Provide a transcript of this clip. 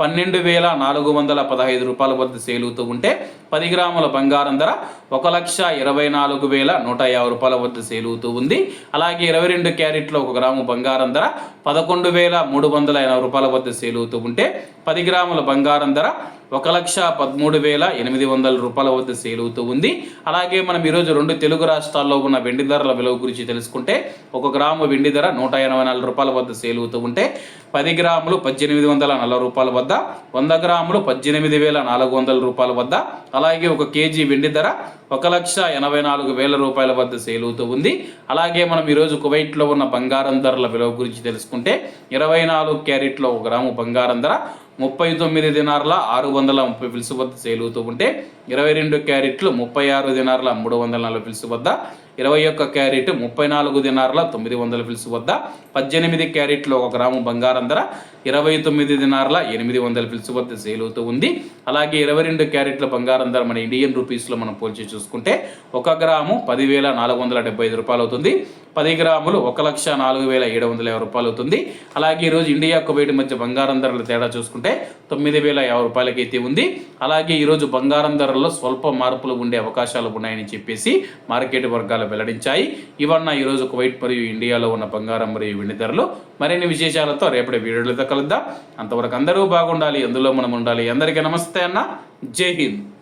పన్నెండు వేల నాలుగు వందల పదహైదు రూపాయల వద్ద సేలుతూ ఉంటే పది గ్రాముల బంగారం ధర ఒక లక్ష ఇరవై నాలుగు వేల నూట యాభై రూపాయల వద్ద సేలుతూ ఉంది. అలాగే ఇరవై రెండు క్యారెట్లో ఒక గ్రాము బంగారం ధర పదకొండు వేల మూడు వందల ఎనభై రూపాయల వద్ద సేలుతూ ఉంటే పది గ్రాముల బంగారం ధర ఒక లక్ష పదమూడు వేల ఎనిమిది వందల రూపాయల వద్ద సేలుతూ ఉంది. అలాగే మనం ఈరోజు రెండు తెలుగు రాష్ట్రాల్లో ఉన్న వెండి ధరల విలువ గురించి తెలుసుకుంటే ఒక గ్రాము వెండి ధర నూట ఎనభై నాలుగు రూపాయల వద్ద సేలుతూ ఉంటే పది గ్రాములు పద్దెనిమిది వందల నలభై రూపాయల వద్ద వంద గ్రాములు పద్దెనిమిది వేల నాలుగు వందల రూపాయల వద్ద అలాగే ఒక కేజీ వెండి ధర ఒక లక్ష ఎనభై నాలుగు వేల రూపాయల వద్ద సేలుతూ ఉంది. అలాగే మనం ఈరోజు కువైట్లో ఉన్న బంగారం ధరల విలువ గురించి తెలుసుకుంటే ఇరవై నాలుగు క్యారెట్లో ఒక గ్రాము బంగారం ధర ముప్పై తొమ్మిది దినార్ల ఆరు వందల ముప్పై పిలుసు వద్ద సేలుతూ ఉంటే ఇరవై రెండు క్యారెట్లు ముప్పై ఆరు దినార్ల మూడు వందల నలభై పిలుసు వద్ద ఇరవై ఒక్క క్యారెట్ ముప్పై నాలుగు దినార్ల తొమ్మిది వందల పిలుసు వద్ద పద్దెనిమిది క్యారెట్లు ఒక గ్రాము బంగారం ధర ఇరవై తొమ్మిది దినార్ల ఎనిమిది వందల పిలుసు వద్ద అవుతూ ఉంది. అలాగే ఇరవై రెండు క్యారెట్ల బంగారం ధర మన ఇండియన్ రూపీస్లో మనం పోల్చి చూసుకుంటే ఒక గ్రాము పదివేల నాలుగు వందల డెబ్బై ఐదు రూపాయలు అవుతుంది పది గ్రాములు ఒక లక్ష నాలుగు వేల ఏడు వందల యాభై రూపాయలు అవుతుంది. అలాగే ఈరోజు ఇండియా కువైట్ మధ్య బంగారం ధరల తేడా చూసుకుంటే తొమ్మిది వేల యాభై రూపాయలకైతే ఉంది. అలాగే ఈరోజు బంగారం ధరల్లో స్వల్ప మార్పులు ఉండే అవకాశాలు ఉన్నాయని చెప్పేసి మార్కెట్ వర్గాలు వెల్లడించాయి. ఇవన్న ఈరోజు కువైట్ మరియు ఇండియాలో ఉన్న బంగారం మరియు వెండి ధరలు. మరిన్ని విశేషాలతో రేపటి వీడియోలతో కలుద్దాం. అంతవరకు అందరూ బాగుండాలి అందులో మనం ఉండాలి. అందరికీ నమస్తే అన్న. జై హింద్.